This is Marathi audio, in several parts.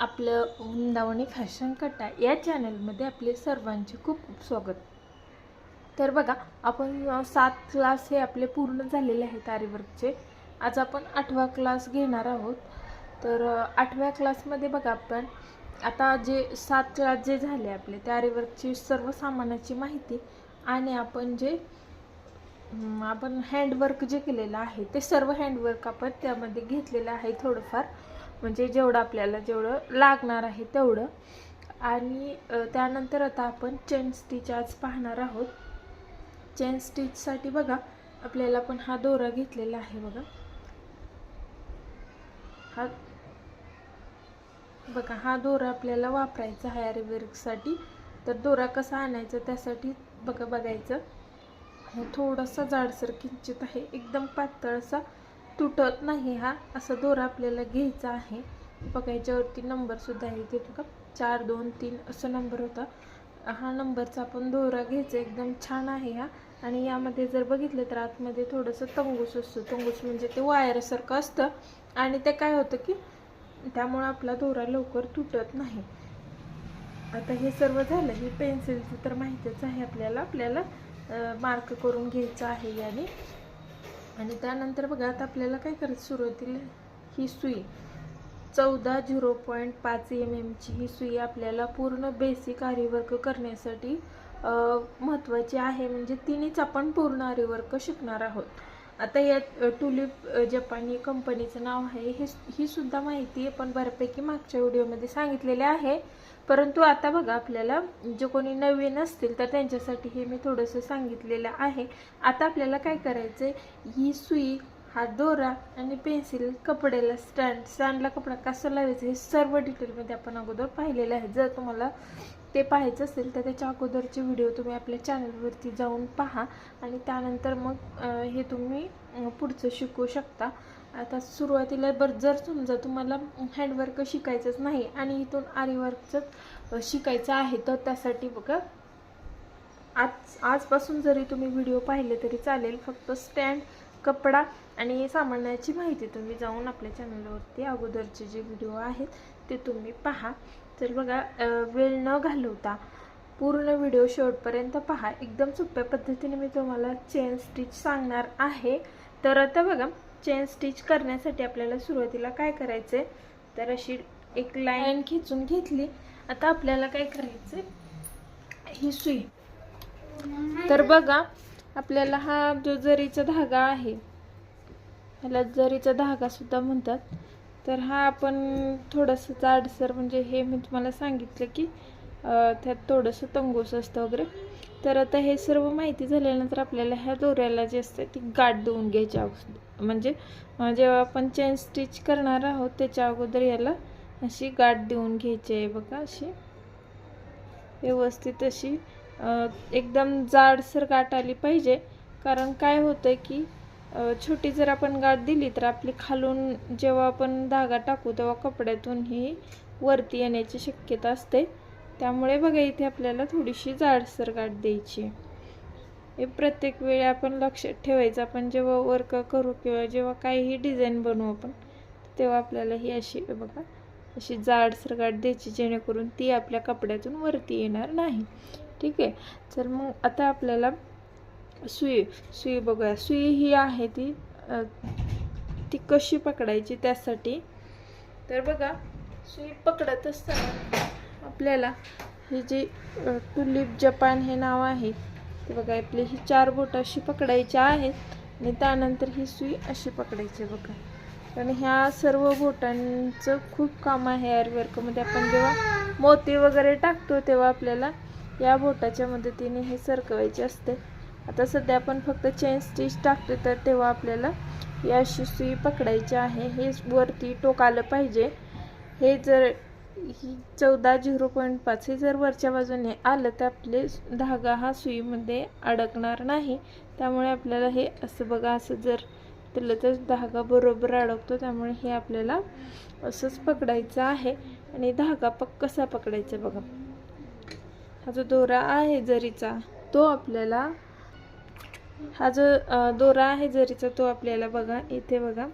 आपलं वृंदावणी फॅशन कट्टा या चॅनलमध्ये आपले सर्वांचे खूप खूप स्वागत. तर बघा आपण सात क्लास हे आपले पूर्ण झालेले आहेत आरीवर्कचे आज आपण आठवा क्लास घेणार आहोत. तर आठव्या क्लासमध्ये बघा आपण आता जे सात क्लास जे झाले आपले त्या आरीवर्कची सर्व सामानाची माहिती आणि आपण जे आपण हँडवर्क जे केलेलं आहे ते सर्व हँडवर्क आपण त्यामध्ये घेतलेलं आहे थोडंफार. म्हणजे जेवढं आपल्याला जेवढं लागणार आहे तेवढं. आणि त्यानंतर आता आपण चेन स्टिच आज पाहणार आहोत. चेन स्टिचसाठी बघा आपल्याला पण हा दोरा घेतलेला आहे बघा. हा बघा हा दोरा आपल्याला वापरायचा आहे आरीवर्कसाठी तर दोरा कसा आणायचा त्यासाठी बघा बघायचं. हे थोडासा जाडसर किंचित आहे एकदम पातळसा तुटत नाही हा. असा दोरा आपल्याला घ्यायचा आहे. बघा याच्यावरती नंबरसुद्धा आहे ते बघा. चार दोन तीन असं नंबर होता. हा नंबरचा आपण दोरा घ्यायचा. एकदम छान आहे हा. आणि यामध्ये जर बघितलं तर आतमध्ये थोडंसं तंगूस असतं. तंगूस म्हणजे ते वायरसारखं असतं. आणि ते काय होतं की त्यामुळं आपला दोरा लवकर तुटत नाही. आता हे सर्व झालं. ही पेन्सिलचं तर माहितीच आहे आपल्याला. आपल्याला मार्क करून घ्यायचं आहे याने. आणि त्यानंतर बघा आता आपल्याला काय करायचं सुरुवातीला? ही सुई. चौदा झिरो पॉईंट पाच एम एमची ही सुई आपल्याला पूर्ण बेसिक आरीवर्क करण्यासाठी महत्त्वाची आहे. म्हणजे तिनेच आपण पूर्ण आरीवर्क शिकणार आहोत. आता यात टुलिप जपानी कंपनीचं नाव आहे. हे ही सुद्धा माहिती आपण बऱ्यापैकी मागच्या व्हिडिओमध्ये सांगितलेले आहे. परंतु आता बघा आपल्याला जे कोणी नवीन असतील तर त्यांच्यासाठी हे मी थोडंसं सांगितलेलं आहे. आता आपल्याला काय करायचं आहे ही सुई हा दोरा आणि पेन्सिल कपड्याला स्टँड स्टँडला कपडा कसं लावायचं हे सर्व डिटेलमध्ये आपण अगोदर पाहिलेलं आहे. जर तुम्हाला ते पाहायचं असेल तर त्याच्या अगोदरचे व्हिडिओ तुम्ही आपल्या चॅनलवरती जाऊन पहा आणि त्यानंतर मग हे तुम्ही पुढचं शिकू शकता. आता सुरुवातीला बरं जर समजा तुम्हाला हँडवर्क शिकायचंच नाही आणि इथून आरीवर्कचं शिकायचं आहे तर त्यासाठी बघा आज आजपासून जरी तुम्ही व्हिडिओ पाहिले तरी चालेल फक्त स्टँड कपडा आणि सामानाची माहिती तुम्ही जाऊन आपल्या चॅनलवरती अगोदरचे जे व्हिडिओ आहेत ते तुम्ही पहा. तर बघा वेळ न घालवता पूर्ण व्हिडिओ शेवटपर्यंत पहा. एकदम सोप्या पद्धतीने मी तुम्हाला चेन स्टिच सांगणार आहे. तर आता बघा चेन स्टिच करण्यासाठी आपल्याला सुरुवातीला काय करायचं आहे तर अशी एक लाईन खिचून घेतली. आता आपल्याला काय करायचं ही सुई. तर बघा आपल्याला हा जो जरीचा धागा आहे ह्याला जरीचा धागा सुद्धा म्हणतात. तर हा आपण थोडंसं जाडसर म्हणजे हे मी तुम्हाला सांगितलं की त्यात थोडंसं तंगूस असतं वगैरे. तर आता हे सर्व माहिती झाल्यानंतर आपल्याला ह्या दोऱ्याला जे असते ती गाठ देऊन घ्यायची अगोदर म्हणजे जेव्हा आपण चेन स्टिच करणार आहोत त्याच्या अगोदर याला अशी गाठ देऊन घ्यायची आहे बघा अशी. व्यवस्थित अशी एकदम जाडसर गाठ आली पाहिजे. कारण काय होतं की छोटी जर आपण गाठ दिली तर आपली खालून जेव्हा आपण धागा टाकू तेव्हा कपड्यातून ही वरती येण्याची शक्यता असते. त्यामुळे बघा इथे आपल्याला थोडीशी जाडसर गाठ द्यायची आहे. हे प्रत्येक वेळी आपण लक्षात ठेवायचं आपण जेव्हा वर्क करू किंवा जेव्हा काहीही डिझाईन बनवू आपण तेव्हा आपल्याला ही अशी बघा अशी जाडसर गाठ द्यायची जेणेकरून ती आपल्या कपड्यातून वरती येणार नाही. ठीक आहे? तर मग आता आपल्याला सुई सुई बघूया. सुई ही आहे ती ती कशी पकडायची त्यासाठी? तर बघा सुई पकडत असताना आपल्याला ही जी टुलिप जपान हे नाव आहे ते बघा आपली ही चार बोट अशी पकडायची आहेत आणि त्यानंतर ही सुई अशी पकडायची बघा. कारण ह्या सर्व बोटांचं खूप काम आहे एअरवर्कमध्ये आपण जेव्हा मोती वगैरे टाकतो तेव्हा आपल्याला या बोटाच्या मदतीने हे सरकवायचे असते. आता सध्या आपण फक्त चेन स्टिच टाकतो तर तेव्हा आपल्याला या अशी सुई पकडायची आहे. हे वरती टोक आलं पाहिजे. हे जर ही चौदा झिरो पॉईंट पाच हे जर वरच्या बाजूने आलं तर आपले धागा हा सुईमध्ये अडकणार नाही. त्यामुळे आपल्याला हे असं बघा असं जर दिलं तर धागा बरोबर अडकतो. त्यामुळे हे आपल्याला असंच पकडायचं आहे. आणि धागा पक कसा पकडायचा बघा. हा जो दोरा आहे जरीचा तो आपल्याला हा जो दोरा आहे जरीचा तो आपल्याला बघा इथे बघा.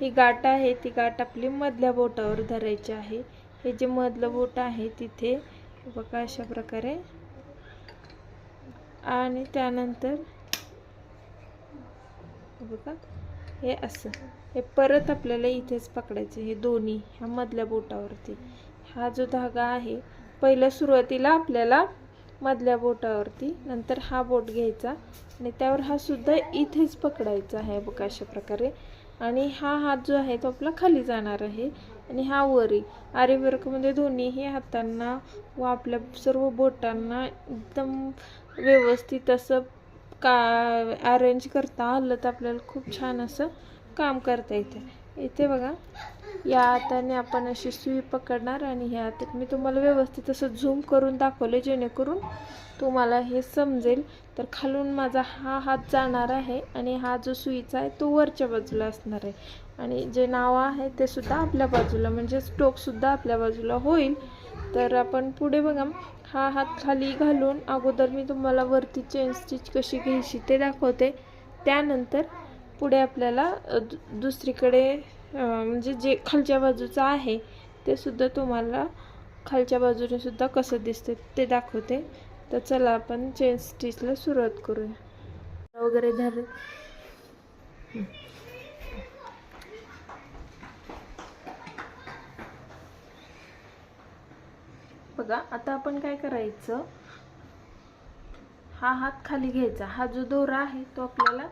ही गाठ आहे ती गाठ आपली मधल्या बोटावर धरायची आहे. हे जे मधलं बोट आहे तिथे बघा अशा प्रकारे. आणि त्यानंतर बघा हे असं. हे परत आपल्याला इथेच पकडायचं हे दोन्ही ह्या मधल्या बोटावरती. हा जो धागा आहे पहिल्या सुरुवातीला आपल्याला मधल्या बोटावरती नंतर हा बोट घ्यायचा. आणि त्यावर हा सुद्धा इथेच पकडायचा आहे बघा अशा प्रकारे. आणि हा हात जो आहे तो आपला खाली जाणार आहे आणि हा वरी. आरीवर्कमध्ये दोन्हीही हातांना व आपल्या सर्व बोटांना एकदम व्यवस्थित असं का अरेंज करता आलं तर आपल्याला खूप छान असं काम करता येते. इथे बघा. या हाताने आपण अशी सुई पकडणार आणि ह्या हातात मी तुम्हाला व्यवस्थित असं झूम करून दाखवले जेणेकरून तुम्हाला हे समजेल. तर खालून माझा हा हात जाणार आहे आणि हा जो सुईचा आहे तो वरच्या बाजूला असणार आहे. आणि जे नाव आहे ते सुद्धा आपल्या बाजूला म्हणजे स्टोकसुद्धा आपल्या बाजूला होईल. तर आपण पुढे बघा हा हात खाली घालून अगोदर मी तुम्हाला वरती चेन स्टिच कशी घ्यायची ते दाखवते. त्यानंतर पुढे आपल्याला दु दुसरीकडे म्हणजे जे खालच्या बाजूचं आहे ते सुद्धा तुम्हाला खालच्या बाजूने सुद्धा कसं दिसते ते दाखवते. तर चला आपण चेन स्टिचला सुरुवात करूया. वगैरे धर बघा आता आपण काय करायचं? हा हात खाली घ्यायचा. हा जो दोरा आहे तो आपल्याला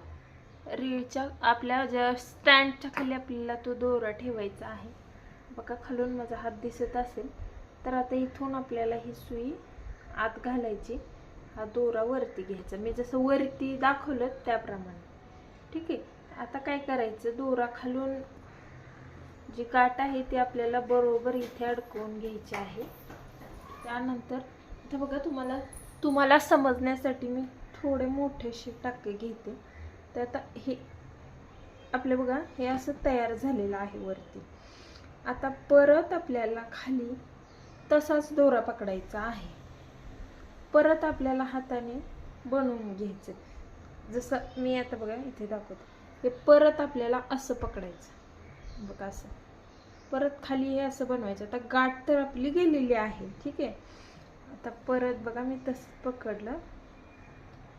रीळच्या आपल्या ज्या स्टँडच्या खाली आपल्याला तो दोरा ठेवायचा आहे. बघा खालून माझा हात दिसत असेल तर आता इथून आपल्याला ही सुई आत घालायची. हा दोरा वरती घ्यायचा. मी जसं वरती दाखवलं त्याप्रमाणे. ठीक आहे? आता काय करायचं? दोरा खालून जी गाठ आहे ती आपल्याला बरोबर इथे अडकवून घ्यायची आहे. त्यानंतर इथं बघा तुम्हाला तुम्हाला समजण्यासाठी मी थोडे मोठेसे टाके घेते. तर आता हे आपलं बघा हे असं तयार झालेलं आहे वरती. आता परत आपल्याला खाली तसाच दोरा पकडायचा आहे. परत आपल्याला हाताने बनवून घ्यायचं. जसं मी आता बघा इथे दाखवते. हे परत आपल्याला असं पकडायचं. बघा असं. परत खाली हे असं बनवायचं. आता गाठ तर आपली गेलेली आहे ठीक आहे. आता परत बघा मी तसं पकडलं.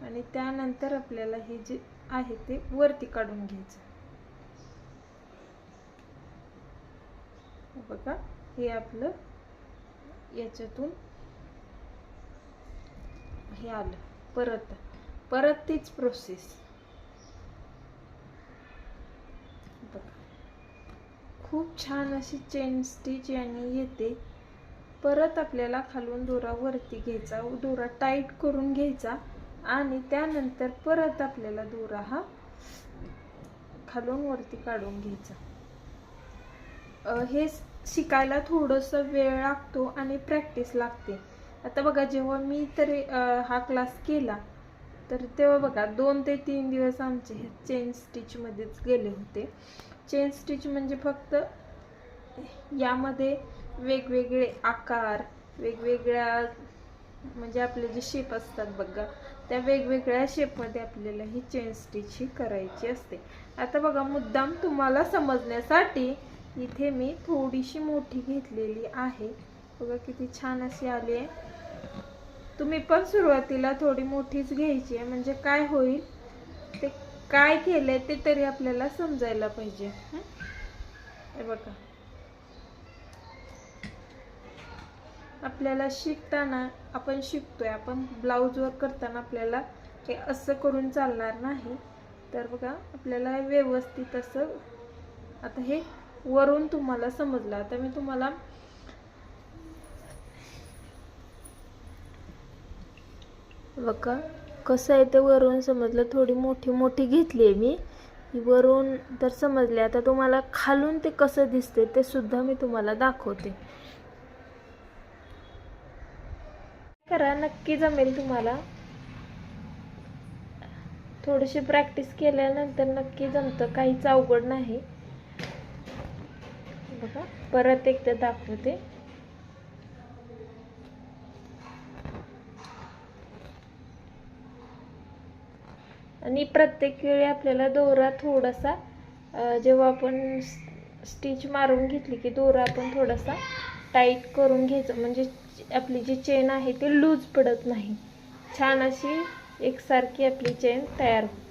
आणि त्यानंतर आपल्याला हे जे आहे ते वरती काढून घ्यायचं. बघा हे आपलं याच्यातून हे आलं. परत परत तीच प्रोसेस बघा. खूप छान अशी चेन स्टिच याने येते. परत आपल्याला खालून दोरा वरती घ्यायचा दोरा टाईट करून घ्यायचा. आणि त्यानंतर परत आपल्याला दोरा हा खालून वरती काढून घ्यायचा. हे शिकायला थोडंसं वेळ लागतो आणि प्रॅक्टिस लागते. आता बघा जेव्हा मी तरी हा क्लास केला तर तेव्हा बघा दोन ते तीन दिवस आमचे हे चेन स्टिचमध्येच गेले होते. चेन स्टिच म्हणजे फक्त यामध्ये वेगवेगळे आकार वेगवेगळ्या म्हणजे आपले जे शेप असतात बघा त्या वेगवेगळ्या शेपमध्ये आपल्याला ही चेन स्टिच ही करायची असते. आता बघा मुद्दाम तुम्हाला समजण्यासाठी इथे मी थोडीशी मोठी घेतलेली आहे. बघा किती छान अशी आली आहे. तुम्ही पण सुरुवातीला थोडी मोठीच घ्यायची आहे. म्हणजे काय होईल? ते काय केलंय ते तरी आपल्याला समजायला पाहिजे. हे बघा. आपल्याला शिकताना आपण शिकतोय. आपण ब्लाऊजवर करताना आपल्याला हे असं करून चालणार नाही. तर बघा आपल्याला व्यवस्थित असं आता हे वरून तुम्हाला समजलं. आता मी तुम्हाला बघा कसं आहे ते वरून समजलं. थोडी मोठी मोठी घेतली आहे मी. वरून तर समजले. आता तुम्हाला खालून ते कसं दिसते ते सुद्धा मी तुम्हाला दाखवते. करा नक्की जमेल तुम्हाला. थोडीशी प्रॅक्टिस केल्यानंतर नक्की जमतं. काहीच अवघड नाही. बघा परत एकदा दाखवते. आणि प्रत्येक वेळी आपल्याला दोरा थोडासा जेव्हा आपण स्टिच मारून घेतली की दोरा आपण थोडासा टाईट करून घ्यायचं. म्हणजे आपली जी चेन आहे ती लूज पडत नाही. छान अशी एकसारखी आपली चेन तयार होते.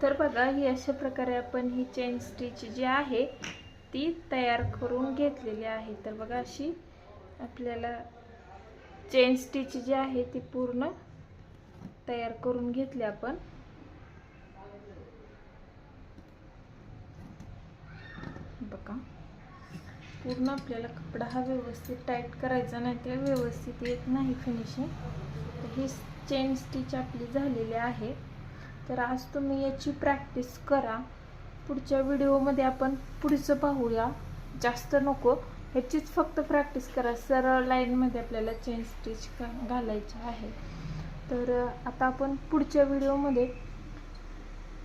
तर बघा ही अशा प्रकारे आपण ही चेन स्टिच जी आहे ती तयार करून घेतलेली आहे. तर बघा अशी आपल्याला चेन स्टिच जी आहे ती पूर्ण तयार करून घेतली आपण. बघा पूर्ण आपल्याला कपडा हा व्यवस्थित टाईट करायचा नाही तर व्यवस्थित येत नाही फिनिशिंग तर ही चेन स्टिच आपली झालेली आहे. तर आज तुम्ही याची प्रॅक्टिस करा. पुढच्या व्हिडिओमध्ये आपण पुढचं पाहूया. जास्त नको. ह्याचीच फक्त प्रॅक्टिस करा. सरळ लाईनमध्ये आपल्याला चेन स्टिच घालायचे आहे. तर आता आपण पुढच्या व्हिडिओमध्ये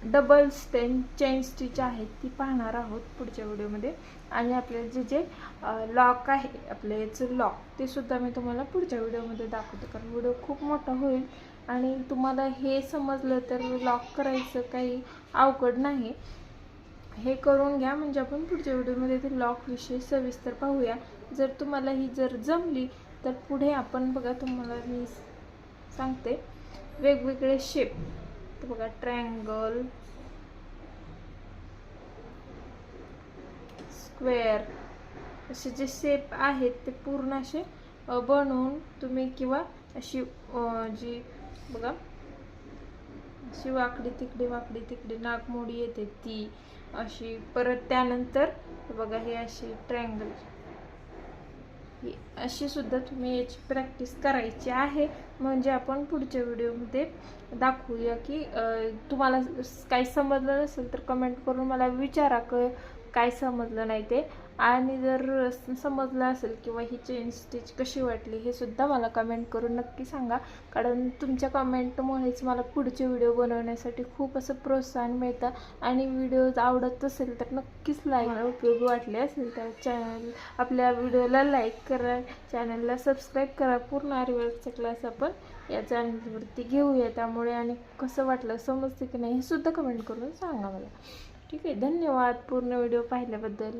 डबल स्टेन चेन स्टिच आहे ती पाहणार आहोत पुढच्या व्हिडिओमध्ये आणि आपले जे जे लॉक आहे आपल्या याचं लॉक ते सुद्धा मी तुम्हाला पुढच्या व्हिडिओमध्ये दाखवते. कारण व्हिडिओ खूप मोठा होईल. आणि तुम्हाला हे समजलं तर लॉक करायचं काही अवघड नाही. हे करून घ्या म्हणजे आपण पुढच्या व्हिडिओमध्ये ते लॉकविषयी सविस्तर पाहूया. जर तुम्हाला ही जर जमली तर पुढे आपण बघा तुम्हाला मी सांगते. वेगवेगळे शेप तर बघा ट्रँगल स्क्वेअर असे जे शेप आहेत ते पूर्ण असे बनवून तुम्ही किंवा अशी जी बघा. अशी वाकडी तिकडी वाकडी तिकडे नागमोडी येते ती. अशी परत त्यानंतर बघा हे अशी ट्रँगल अशी सुद्धा तुम्ही याची प्रॅक्टिस करायची आहे. म्हणजे आपण पुढच्या व्हिडिओमध्ये दाखवूया की तुम्हाला काही समजलं नसेल तर कमेंट करून मला विचारा क काय समजलं नाही ते. आणि जर समजलं असेल किंवा ही चेन स्टिच कशी वाटली हे सुद्धा मला कमेंट करून नक्की सांगा. कारण तुमच्या कमेंटमुळेच मला पुढचे व्हिडिओ बनवण्यासाठी खूप असं प्रोत्साहन मिळतं. आणि व्हिडिओ आवडत असेल तर नक्कीच लाईक उपयोगी वाटले असेल तर चॅनल आपल्या व्हिडिओला लाईक करा चॅनलला सबस्क्राईब करा. पूर्ण आरीवर्कचा क्लास आपण या चॅनलवरती घेऊया. त्यामुळे आणि कसं वाटलं समजते की नाही हे सुद्धा कमेंट करून सांगा मला. ठीक आहे धन्यवाद. पूर्ण व्हिडिओ पाहिल्याबद्दल.